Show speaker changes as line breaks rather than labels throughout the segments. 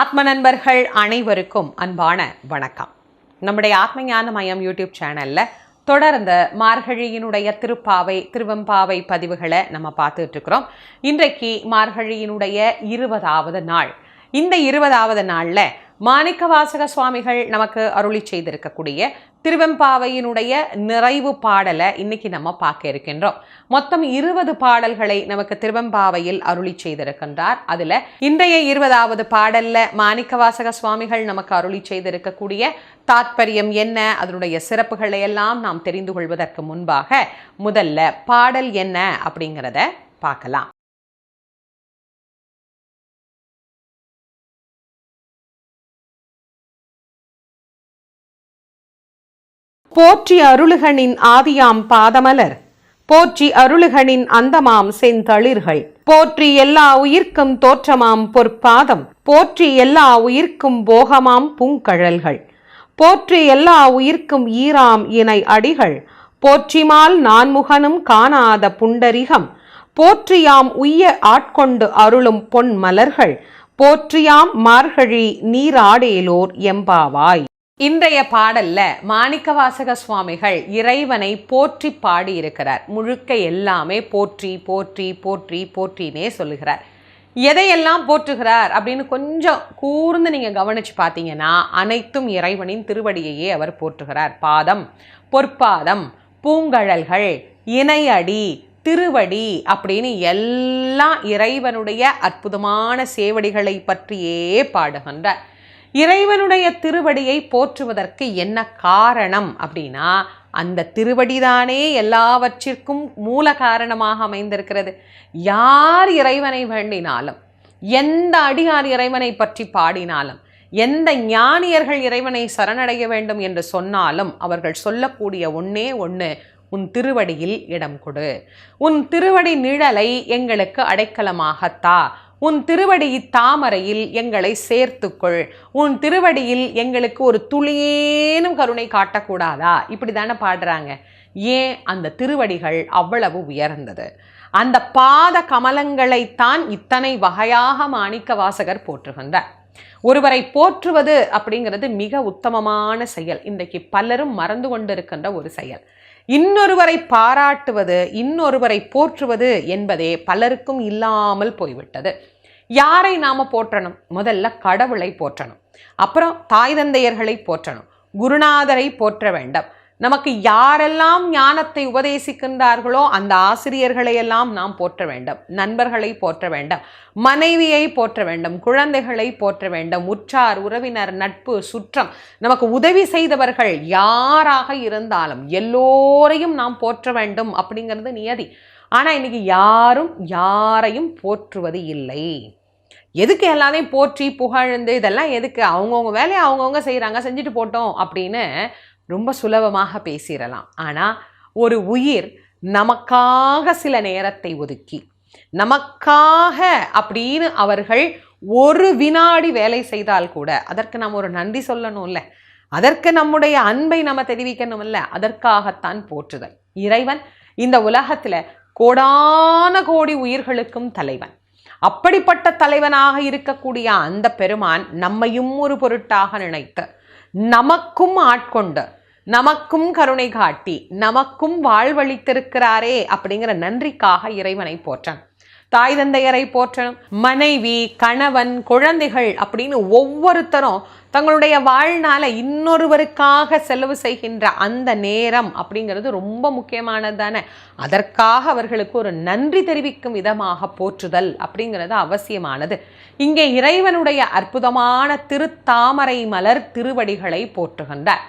ஆத்ம நண்பர்கள் அனைவருக்கும் அன்பான வணக்கம். நம்முடைய ஆத்ம ஞான மயம் யூடியூப் சேனலில் தொடர்ந்து மார்கழியினுடைய திருப்பாவை திருவெம்பாவை பதிவுகளை நம்ம பார்த்துட்டு இருக்கிறோம். இன்றைக்கு மார்கழியினுடைய இருபதாவது நாள். இந்த இருபதாவது நாளில் மாணிக்கவாசக சுவாமிகள் நமக்கு அருளி செய்திருக்கக்கூடிய திருவெம்பாவையினுடைய நிறைவு பாடலை இன்னைக்கு நம்ம பார்க்க இருக்கின்றோம். மொத்தம் இருபது பாடல்களை நமக்கு திருவெம்பாவையில் அருளி செய்திருக்கின்றார். அதுல இன்றைய இருபதாவது பாடல்ல மாணிக்கவாசக சுவாமிகள் நமக்கு அருளி செய்திருக்கக்கூடிய தாத்பரியம் என்ன அதனுடைய சிறப்புகளை எல்லாம் நாம் தெரிந்து கொள்வதற்கு முன்பாக முதல்ல பாடல் என்ன அப்படிங்கிறத பார்க்கலாம். போற்றி அருளுகனின் ஆதியாம் பாதமலர். போற்றி அருளுகனின் அந்தமாம் செந்தளிர்கள். போற்றி எல்லா உயிர்க்கும் தோற்றமாம் பொற்பாதம். போற்றி எல்லா உயிர்க்கும் போகமாம் பூங்கழல்கள். போற்றி எல்லா உயிர்க்கும் ஈராம் இணை அடிகள். போற்றிமால் நான்முகனும் காணாத புண்டரிகம். போற்றியாம் உய்ய ஆட்கொண்டு அருளும் பொன் மலர்கள் போற்றியாம் மார்கழி நீராடேலோர் எம்பாவாய். இன்றைய பாடல்ல மாணிக்கவாசக சுவாமிகள் இறைவனை போற்றி பாடியிருக்கிறார். முழுக்க எல்லாமே போற்றி போற்றி போற்றி போற்றினே சொல்லுகிறார். எதையெல்லாம் போற்றுகிறார் அப்படின்னு கொஞ்சம் கூர்ந்து நீங்க கவனிச்சு பார்த்தீங்கன்னா அனைத்தும் இறைவனின் திருவடியையே அவர் போற்றுகிறார். பாதம் பொற்பாதம் பூங்கழல்கள் இணையடி திருவடி அப்படின்னு எல்லாம் இறைவனுடைய அற்புதமான சேவடிகளை பற்றியே பாடுகின்றார். இறைவனுடைய திருவடியை போற்றுவதற்கு என்ன காரணம் அப்படின்னா அந்த திருவடிதானே எல்லாவற்றிற்கும் மூல காரணமாக அமைந்திருக்கிறது. யார் இறைவனை வேண்டினாலும் எந்த அடியார் இறைவனை பற்றி பாடினாலும் எந்த ஞானியர்கள் இறைவனை சரணடைய வேண்டும் என்று சொன்னாலும் அவர்கள் சொல்லக்கூடிய ஒன்னே ஒன்று உன் திருவடியில் இடம் கொடு. உன் திருவடி நிழலை எங்களுக்கு அடைக்கலமாகத்தா. உன் திருவடி தாமரையில் எங்களை சேர்த்துக்கொள். உன் திருவடியில் எங்களுக்கு ஒரு துளியேனும் கருணை காட்டக்கூடாதா? இப்படி தானே பாடுறாங்க. ஏன்? அந்த திருவடிகள் அவ்வளவு உயர்ந்தது. அந்த பாத கமலங்களைத்தான் இத்தனை வகையாக மாணிக்க வாசகர் போற்றுகின்றார். ஒருவரை போற்றுவது அப்படிங்கிறது மிக உத்தமமான செயல். இன்றைக்கு பலரும் மறந்து கொண்டிருக்கின்ற ஒரு செயல். இன்னொருவரை பாராட்டுவது இன்னொருவரை போற்றுவது என்பதே பலருக்கும் இல்லாமல் போய்விட்டது. யாரை நாம போற்றணும்? முதல்ல கடவுளை போற்றணும். அப்புறம் தாய் தந்தையர்களை போற்றணும். குருநாதரை போற்ற வேண்டும். நமக்கு யாரெல்லாம் ஞானத்தை உபதேசிக்கின்றார்களோ அந்த ஆசிரியர்களை எல்லாம் நாம் போற்ற வேண்டும். நண்பர்களை போற்ற வேண்டும். மனைவியை போற்ற வேண்டும். குழந்தைகளை போற்ற வேண்டும். உற்றார் உறவினர் நட்பு சுற்றம். நமக்கு உதவி செய்தவர்கள் யாராக இருந்தாலும் எல்லோரையும் நாம் போற்ற வேண்டும் அப்படிங்கிறது நியதி. ஆனால் இன்னைக்கு யாரும் யாரையும் போற்றுவது இல்லை. எதுக்கு எல்லாத்தையும் போற்றி புகழ்ந்து இதெல்லாம் எதுக்கு? அவங்கவுங்க வேலையை அவங்கவுங்க செய்கிறாங்க செஞ்சுட்டு போட்டோம் அப்படின்னு ரொம்ப சுலபமாக பேசிடலாம். ஆனால் ஒரு உயிர் நமக்காக சில நேரத்தை ஒதுக்கி நமக்காக அப்படின்னு அவர்கள் ஒரு வினாடி வேலை செய்தால் கூட அதற்கு நாம் ஒரு நன்றி சொல்லணும்ல. அதற்கு நம்முடைய அன்பை நம்ம தெரிவிக்கணும்ல. அதற்காகத்தான் போற்றுதல். இறைவன் இந்த உலகத்தில் கோடான கோடி உயிர்களுக்கும் தலைவன். அப்படிப்பட்ட தலைவனாக இருக்கக்கூடிய அந்த பெருமான் நம்மையும் ஒரு பொருட்டாக நினைத்து நமக்கும் ஆட்கொண்டு நமக்கும் கருணை காட்டி நமக்கும் வாழ்வழித்திருக்கிறாரே அப்படிங்கிற நன்றிக்காக இறைவனை போற்றன். தாய் தந்தையரை போற்றணும் மனைவி கணவன் குழந்தைகள் அப்படின்னு ஒவ்வொருத்தரும் தங்களுடைய வாழ்நாளை இன்னொருவருக்காக செலவு செய்கின்ற அந்த நேரம் அப்படிங்கிறது ரொம்ப முக்கியமானது தானே அதற்காக அவர்களுக்கு ஒரு நன்றி தெரிவிக்கும் விதமாக போற்றுதல் அப்படிங்கிறது அவசியமானது. இங்கே இறைவனுடைய அற்புதமான திருத்தாமரை மலர் திருவடிகளை போற்றுகின்றார்.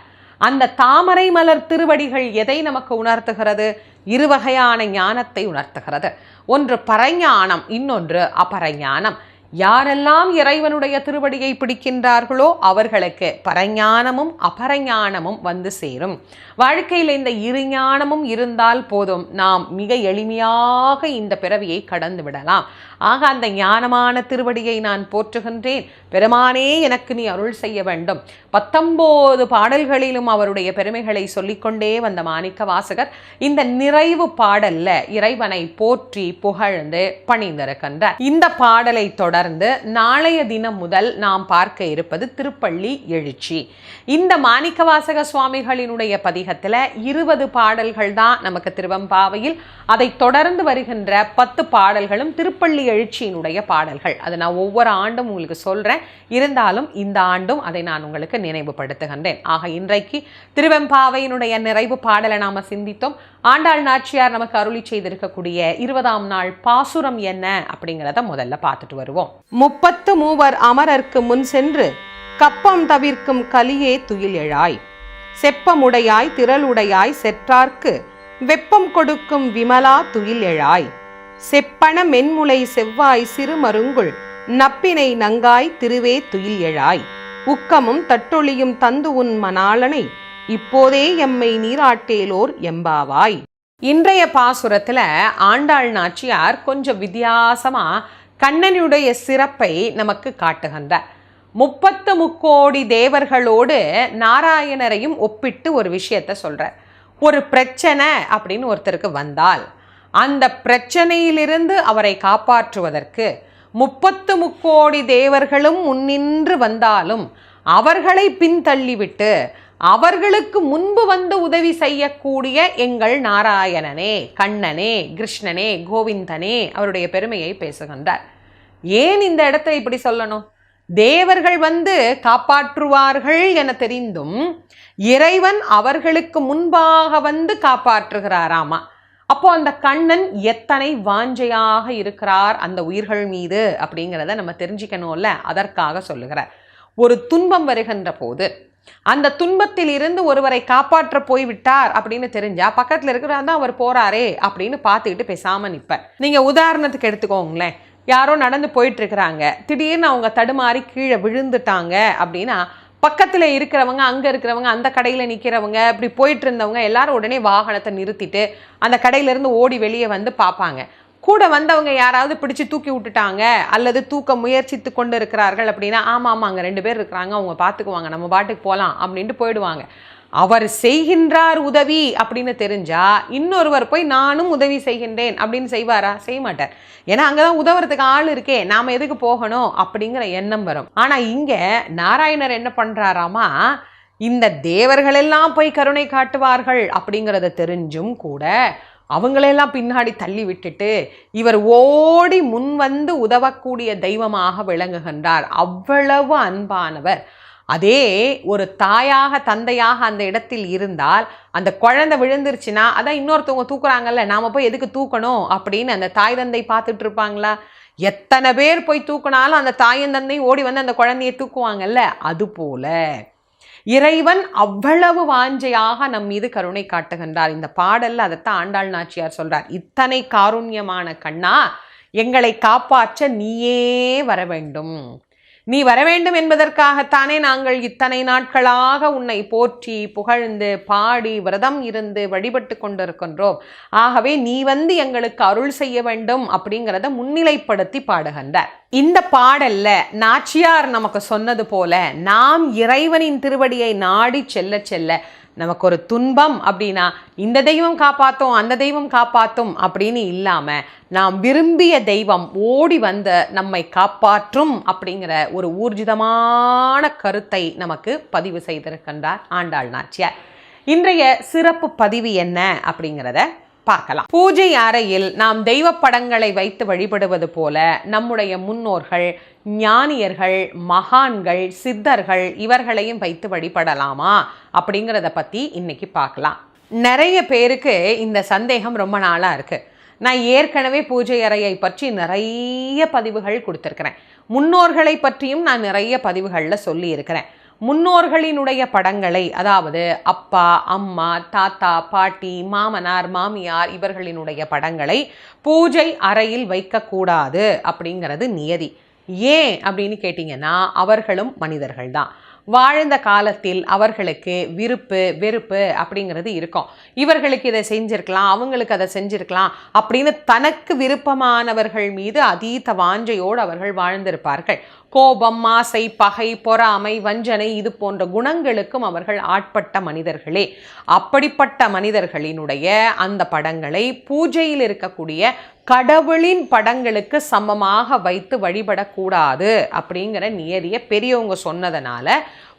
அந்த தாமரை மலர் திருவடிகள் எதை நமக்கு உணர்த்துகிறது? இருவகையான ஞானத்தை உணர்த்துகிறது. ஒன்று பரஞானம் இன்னொன்று அபரஞானம். யாரெல்லாம் இறைவனுடைய திருவடியை பிடிக்கின்றார்களோ அவர்களுக்கு பரஞானமும் அபரஞானமும் வந்து சேரும். வாழ்க்கையில் இந்த இரு ஞானமும் இருந்தால் போதும். நாம் மிக எளிமையாக இந்த பிறவியை கடந்து விடலாம். ஆக அந்த ஞானமான திருவடியை நான் போற்றுகின்றேன். பெருமானே எனக்கு நீ அருள் செய்ய வேண்டும். பத்தொம்போது பாடல்களிலும் அவருடைய பெருமைகளை சொல்லிக்கொண்டே வந்த மாணிக்க வாசகர் இந்த நிறைவு பாடல்ல இறைவனை போற்றி புகழ்ந்து பணிந்திருக்கின்றார். இந்த பாடலை தொடர்ந்து நாளைய தினம் முதல் நாம் பார்க்க இருப்பது திருப்பள்ளி எழுச்சி. இந்த மாணிக்கவாசக சுவாமிகளினுடைய பதிகத்தில் இருபது பாடல்கள் தான் நமக்கு திருவம்பாவையில். அதை தொடர்ந்து வருகின்ற பத்து பாடல்களும் திருப்பள்ளி எழுச்சியினுடைய பாடல்கள். அதை நான் ஒவ்வொரு ஆண்டும் உங்களுக்கு சொல்கிறேன் இருந்தாலும் இந்த ஆண்டும் அதை நான் உங்களுக்கு நினைவுபடுத்துகின்றேன். ஆக இன்றைக்கு திருவெம்பாவையினுடைய நிறைவு பாடலை நாம் சிந்தித்தோம். ஆண்டாள் நாச்சியார் நமக்கு அருளி செய்திருக்கக்கூடிய இருபதாம் நாள் பாசுரம் என்ன அப்படிங்கிறத முதல்ல பார்த்துட்டு வருவோம். முப்பத்து மூவர் அமரர்க்கு முன் சென்று கப்பம் தவிர்க்கும் கலியே துயில் எழாய். செப்பமுடையாய் திரளுடையாய் செற்றார்க்கு வெப்பம் கொடுக்கும் விமலா துயில் எழாய். செப்பன மென்முலை செவ்வாய் சிறுமருங்குள் நப்பினை நங்காய் திருவே துயில் எழாய். உக்கமும் தட்டொழியும் தந்து உன் மணாளனை இப்போதே எம்மை நீராட்டேலோர் எம்பாவாய். இன்றைய பாசுரத்துல ஆண்டாள் நாச்சியார் கொஞ்சம் வித்தியாசமா கண்ணனுடைய சிறப்பை நமக்கு காட்டுகின்றார். முப்பத்து முக்கோடி தேவர்களோடு நாராயணரையும் ஒப்பிட்டு ஒரு விஷயத்த சொல்ற ஒரு பிரச்சனை அப்படின்னு ஒருத்தருக்கு வந்தால் அந்த பிரச்சனையிலிருந்து அவரை காப்பாற்றுவதற்கு முப்பத்து முக்கோடி தேவர்களும் முன்னின்று வந்தாலும் அவர்களை பின்தள்ளிவிட்டு அவர்களுக்கு முன்பு வந்து உதவி செய்யக்கூடிய எங்கள் நாராயணனே கண்ணனே கிருஷ்ணனே கோவிந்தனே அவருடைய பெருமையை பேசுகின்றார். ஏன் இந்த இடத்தை இப்படி சொல்லணும்? தேவர்கள் வந்து காப்பாற்றுவார்கள் என தெரிந்தும் இறைவன் அவர்களுக்கு முன்பாக வந்து காப்பாற்றுகிறாராமா? அப்போ அந்த கண்ணன் எத்தனை வாஞ்சையாக இருக்கிறார் அந்த உயிர்கள் மீது அப்படிங்கிறத நம்ம தெரிஞ்சுக்கணும்ல. அதற்காக சொல்லுகிறார். ஒரு துன்பம் வருகின்ற போது அந்த துன்பத்தில் இருந்து ஒருவரை காப்பாற்ற போய்விட்டார் அப்படின்னு தெரிஞ்சா பக்கத்தில் இருக்கிறார் தான் அவர் போறாரே அப்படின்னு பார்த்துக்கிட்டு பேசாம நிற்பேன். நீங்க உதாரணத்துக்கு எடுத்துக்கோங்களேன். யாரோ நடந்து போயிட்டு இருக்கிறாங்க. திடீர்னு அவங்க தடுமாறி கீழே விழுந்துட்டாங்க அப்படின்னா பக்கத்தில் இருக்கிறவங்க அங்கே இருக்கிறவங்க அந்த கடையில் நிற்கிறவங்க இப்படி போயிட்டு இருந்தவங்க எல்லாரும் உடனே வாகனத்தை நிறுத்திட்டு அந்த கடையிலேருந்து ஓடி வெளியே வந்து பார்ப்பாங்க. கூட வந்தவங்க யாராவது பிடிச்சு தூக்கி விட்டுட்டாங்க அல்லது தூக்க முயற்சித்து கொண்டு இருக்கிறார்கள் அப்படின்னா ஆமாம் ஆமாம் அங்கே ரெண்டு பேர் இருக்கிறாங்க அவங்க பார்த்துக்குவாங்க நம்ம பாட்டுக்கு போகலாம் அப்படின்ட்டு போயிடுவாங்க. அவர் செய்கின்றார் உதவி அப்படின்னு தெரிஞ்சா இன்னொருவர் போய் நானும் உதவி செய்கின்றேன் அப்படின்னு செய்வாரா? செய்ய மாட்டார் ஏன்னா அங்கதான் உதவுறதுக்கு ஆள் இருக்கே நாம எதுக்கு போகணும் அப்படிங்கிற எண்ணம் வரும். ஆனா இங்க நாராயணர் என்ன பண்றாராமா? இந்த தேவர்களெல்லாம் போய் கருணை காட்டுவார்கள் அப்படிங்கிறத தெரிஞ்சும் கூட அவங்களெல்லாம் பின்னாடி தள்ளி விட்டுட்டு இவர் ஓடி முன் வந்து உதவக்கூடிய தெய்வமாக விளங்குகின்றார். அவ்வளவு அன்பானவர். அதே ஒரு தாயாக தந்தையாக அந்த இடத்தில் இருந்தால் அந்த குழந்தை விழுந்துருச்சுன்னா அதான் இன்னொருத்தவங்க தூக்குறாங்கல்ல நாம் போய் எதுக்கு தூக்கணும்? அப்படின்னு அந்த தாய் தந்தை பார்த்துட்டு இருப்பாங்களா? எத்தனை பேர் போய் தூக்குனாலும் அந்த தாயும் தந்தையும் ஓடி வந்து அந்த குழந்தையை தூக்குவாங்கல்ல? அது போல இறைவன் அவ்வளவு வாஞ்சையாக நம் மீது கருணை காட்டுகின்றார். இந்த பாடல்ல அதைத்தான் ஆண்டாள் நாச்சியார் சொல்றார். இத்தனை காருண்யமான கண்ணா எங்களை காப்பாற்ற நீயே வர வேண்டும். நீ வர வேண்டும் என்பதற்காகத்தானே நாங்கள் இத்தனை நாட்களாக உன்னை போற்றி புகழ்ந்து பாடி விரதம் இருந்து வழிபட்டு கொண்டிருக்கின்றோம். ஆகவே நீ வந்து எங்களுக்கு அருள் செய்ய வேண்டும் அப்படிங்கிறத முன்னிலைப்படுத்தி பாடுகின்றார். இந்த பாடல்ல நாச்சியார் நமக்கு சொன்னது போல நாம் இறைவனின் திருவடியை நாடி செல்ல செல்ல நமக்கு ஒரு துன்பம் அப்படின்னா இந்த தெய்வம் காப்பாற்றும் அந்த தெய்வம் காப்பாற்றும் அப்படின்னு இல்லாமல் நாம் விரும்பிய தெய்வம் ஓடி வந்து நம்மை காப்பாற்றும் அப்படிங்கிற ஒரு ஊர்ஜிதமான கருத்தை நமக்கு பதிவு செய்திருக்கின்றார் ஆண்டாள் நாச்சியார். இன்றைய சிறப்பு பதிவு என்ன அப்படிங்கிறத பார்க்கலாம். பூஜை அறையில் நாம் தெய்வ படங்களை வைத்து வழிபடுவது போல நம்முடைய முன்னோர்கள் ஞானியர்கள் மகான்கள் சித்தர்கள் இவர்களையும் வைத்து வழிபடலாமா அப்படிங்கிறத பற்றி இன்னைக்கு பார்க்கலாம். நிறைய பேருக்கு இந்த சந்தேகம் ரொம்ப நாளாக இருக்குது நான் ஏற்கனவே பூஜை அறையை பற்றி நிறைய பதிவுகள் கொடுத்துருக்கிறேன். முன்னோர்களை பற்றியும் நான் நிறைய பதிவுகளில் சொல்லியிருக்கிறேன். முன்னோர்களினுடைய படங்களை அதாவது அப்பா அம்மா தாத்தா பாட்டி மாமனார் மாமியார் இவர்களினுடைய படங்களை பூஜை அறையில் வைக்கக்கூடாது அப்படிங்கிறது நியதி. ஏன் அப்படின்னு கேட்டிங்கன்னா அவர்களும் மனிதர்கள் தான் வாழ்ந்த காலத்தில் அவர்களுக்கு விருப்பு வெறுப்பு அப்படிங்கிறது இருக்கும். இவர்களுக்கு இதை செஞ்சிருக்கலாம் அவங்களுக்கு அதை செஞ்சிருக்கலாம் அப்படின்னு தனக்கு விருப்பமானவர்கள் மீது அதீத வாஞ்சையோடு அவர்கள் வாழ்ந்திருப்பார்கள். கோபம் ஆசை பகை பொறாமை வஞ்சனை இது போன்ற குணங்களுக்கும் அவர்கள் ஆட்பட்ட மனிதர்களே. அப்படிப்பட்ட மனிதர்களினுடைய அந்த படங்களை பூஜையில் இருக்கக்கூடிய கடவுளின் படங்களுக்கு சமமாக வைத்து வழிபடக்கூடாது அப்படிங்கிற நியதியை பெரியவங்க சொன்னதனால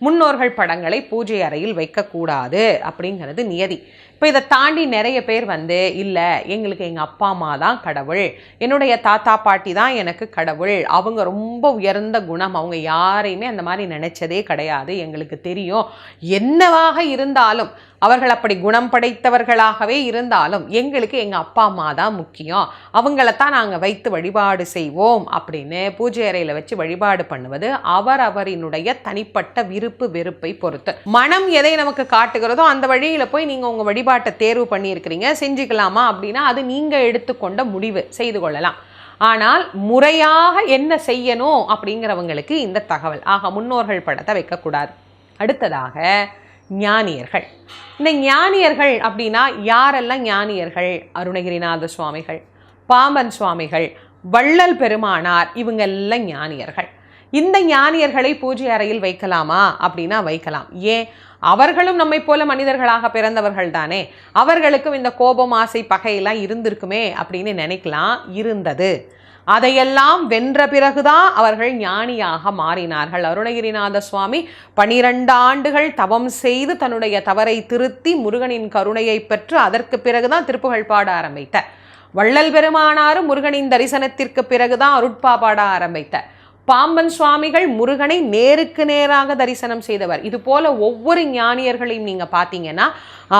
முன்னோர்கள் படங்களை பூஜை அறையில் வைக்கக்கூடாது அப்படிங்கிறது நியதி. இப்போ இதை தாண்டி நிறைய பேர் வந்து இல்லை எங்களுக்கு எங்கள் அப்பா அம்மா தான் கடவுள். என்னுடைய தாத்தா பாட்டி தான் எனக்கு கடவுள். அவங்க ரொம்ப உயர்ந்த குணம். அவங்க யாரையுமே அந்த மாதிரி நினைச்சதே கிடையாது. எங்களுக்கு தெரியும். என்னவாக இருந்தாலும் அவர்கள் அப்படி குணம் படைத்தவர்களாகவே இருந்தாலும் எங்களுக்கு எங்கள் அப்பா அம்மா தான் முக்கியம். அவங்களத்தான் நாங்கள் வைத்து வழிபாடு செய்வோம் அப்படின்னு பூஜை அறையில் வச்சு வழிபாடு பண்ணுவது அவர் அவரினுடைய தனிப்பட்ட விருப்பு வெறுப்பை பொறுத்து. மனம் எதை நமக்கு காட்டுகிறதோ அந்த வழியில் போய் நீங்கள் உங்கள் வழிபாட்டை தேர்வு பண்ணியிருக்கிறீங்க செஞ்சுக்கலாமா அப்படின்னா அது நீங்கள் எடுத்துக்கொண்ட முடிவு செய்து கொள்ளலாம். ஆனால் முறையாக என்ன செய்யணும் அப்படிங்கிறவங்களுக்கு இந்த தகவல். ஆக முன்னோர்கள் படத்தை வைக்கக்கூடாது. அடுத்ததாக ஞானியர்கள். இந்த ஞானியர்கள் அப்படின்னா யாரெல்லாம் ஞானியர்கள்? அருணகிரிநாத சுவாமிகள் பாம்பன் சுவாமிகள் வள்ளல் பெருமானார் இவங்க எல்லாம் ஞானியர்கள். இந்த ஞானியர்களை பூஜை அறையில் வைக்கலாமா? அப்படின்னா வைக்கலாம். ஏன்? அவர்களும் நம்மை போல மனிதர்களாக பிறந்தவர்கள் தானே. அவர்களுக்கும் இந்த கோபம் ஆசை பகையெல்லாம் இருந்திருக்குமே அப்படின்னு நினைக்கலாம். இருந்தது. அதையெல்லாம் வென்ற பிறகுதான் அவர்கள் ஞானியாக மாறினார்கள். அருணகிரிநாத சுவாமி பனிரெண்டு ஆண்டுகள் தவம் செய்து தன்னுடைய தவறை திருத்தி முருகனின் கருணையை பெற்று அதற்கு பிறகுதான் திருப்புகழ் பாட ஆரம்பித்தார். வள்ளல் பெருமானாரும் முருகனின் தரிசனத்திற்கு பிறகுதான் அருட்பா பாட ஆரம்பித்தார். பாம்பன் சுவாமிகள் முருகனை நேருக்கு நேராக தரிசனம் செய்தவர். இது போல ஒவ்வொரு ஞானியர்களையும் நீங்க பார்த்தீங்கன்னா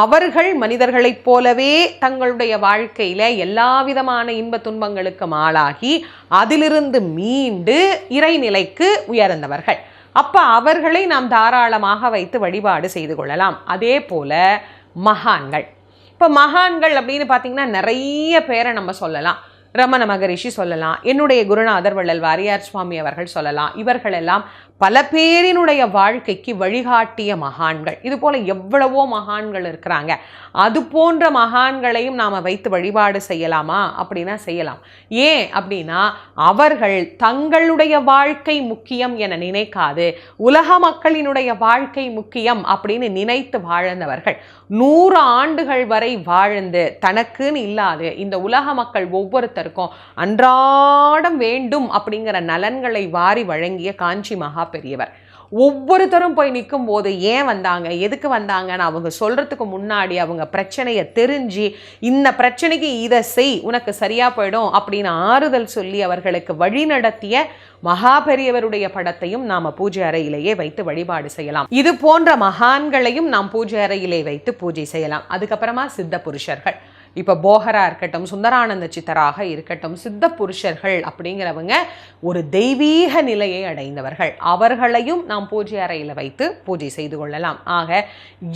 அவர்கள் மனிதர்களைப் போலவே தங்களுடைய வாழ்க்கையில எல்லா விதமான இன்ப துன்பங்களுக்கும் ஆளாகி அதிலிருந்து மீண்டு இறைநிலைக்கு உயர்ந்தவர்கள். அப்போ அவர்களை நாம் தாராளமாக வைத்து வழிபாடு செய்து கொள்ளலாம். அதே போல மகான்கள். இப்போ மகான்கள் அப்படின்னு பார்த்தீங்கன்னா நிறைய பேரை நம்ம சொல்லலாம். ரமண மகரிஷி சொல்லலாம். என்னுடைய குருநாதர் வள்ளல் வாரியார் சுவாமி அவர்கள் சொல்லலாம். இவர்களெல்லாம் பல பேரினுடைய வாழ்க்கைக்கு வழிகாட்டிய மகான்கள். இது போல எவ்வளவோ மகான்கள் இருக்கிறாங்க. அது போன்ற மகான்களையும் நாம் வைத்து வழிபாடு செய்யலாமா? அப்படின்னா செய்யலாம். ஏன் அப்படின்னா அவர்கள் தங்களுடைய வாழ்க்கை முக்கியம் என நினைக்காது உலக மக்களினுடைய வாழ்க்கை முக்கியம் அப்படின்னு நினைத்து வாழ்ந்தவர்கள். நூறு ஆண்டுகள் வரை வாழ்ந்து தனக்குன்னு இல்லாது இந்த உலக மக்கள் ஒவ்வொருத்தருக்கும் அன்றாடம் வேண்டும் அப்படிங்கிற நலன்களை வாரி வழங்கிய காஞ்சி மகா பெரியவர். ஒவ்வொருத்தரும் போய் நிற்கும் போது ஏன் வந்தாங்க? எதுக்கு வந்தாங்கன்னு அவங்க சொல்கிறதுக்கு முன்னாடி அவங்க பிரச்சனையை தெரிஞ்சு இந்த பிரச்சனைக்கு இதை செய் உனக்கு சரியாக போயிடும் அப்படின்னு ஆறுதல் சொல்லி அவர்களுக்கு வழி நடத்திய மகா பெரியவருடைய படத்தையும் நாம் பூஜை அறையிலேயே வைத்து வழிபாடு செய்யலாம். இது போன்ற மகான்களையும் நாம் பூஜை அறையிலே வைத்து பூஜை செய்யலாம். அதுக்கப்புறமா சித்த புருஷர்கள். இப்போ போகரா இருக்கட்டும் சுந்தரானந்த சித்தராக இருக்கட்டும் சித்த புருஷர்கள் அப்படிங்கிறவங்க ஒரு தெய்வீக நிலையை அடைந்தவர்கள். அவர்களையும் நாம் பூஜை அறையில் வைத்து பூஜை செய்து கொள்ளலாம். ஆக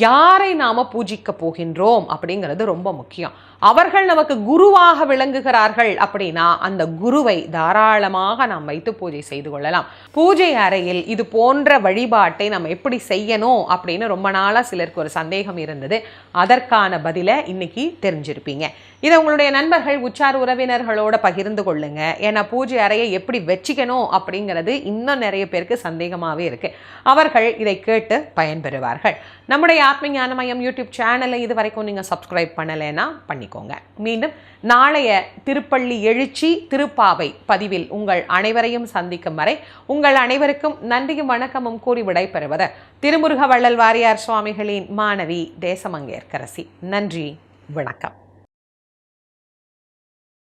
யாரை நாம் பூஜிக்க போகின்றோம் அப்படிங்கிறது ரொம்ப முக்கியம். அவர்கள் நமக்கு குருவாக விளங்குகிறார்கள் அப்படின்னா அந்த குருவை தாராளமாக நாம் வைத்து பூஜை செய்து கொள்ளலாம். பூஜை அறையில் இது போன்ற வழிபாட்டை நம்ம எப்படி செய்யணும் அப்படின்னு ரொம்ப நாளாக சிலருக்கு ஒரு சந்தேகம் இருந்தது. அதற்கான பதிலை இன்னைக்கு தெரிஞ்சிருப்பீங்க. இதை உங்களுடைய நண்பர்கள் உச்சார் உறவினர்களோட பகிர்ந்து கொள்ளுங்க. ஏன்னா பூஜை அறையை எப்படி வச்சுக்கணும் அப்படிங்கிறது இன்னும் நிறைய பேருக்கு சந்தேகமாகவே இருக்கு. அவர்கள் இதை கேட்டு பயன்பெறுவார்கள். நம்முடைய ஆத்ம ஞானமயம் யூடியூப் சேனலை இது வரைக்கும் நீங்கள் சப்ஸ்கிரைப் பண்ணலைன்னா பண்ணிக்கோங்க. மீண்டும் நாளைய திருப்பள்ளி எழுச்சி திருப்பாவை பதிவில் உங்கள் அனைவரையும் சந்திக்கும் வரை உங்கள் அனைவருக்கும் நன்றியும் வணக்கமும் கூறி விடைபெறுவது திருமுருக வள்ளல் வாரியார் சுவாமிகளின் மாணவி தேசமங்கேற்கரசி. நன்றி. வணக்கம்.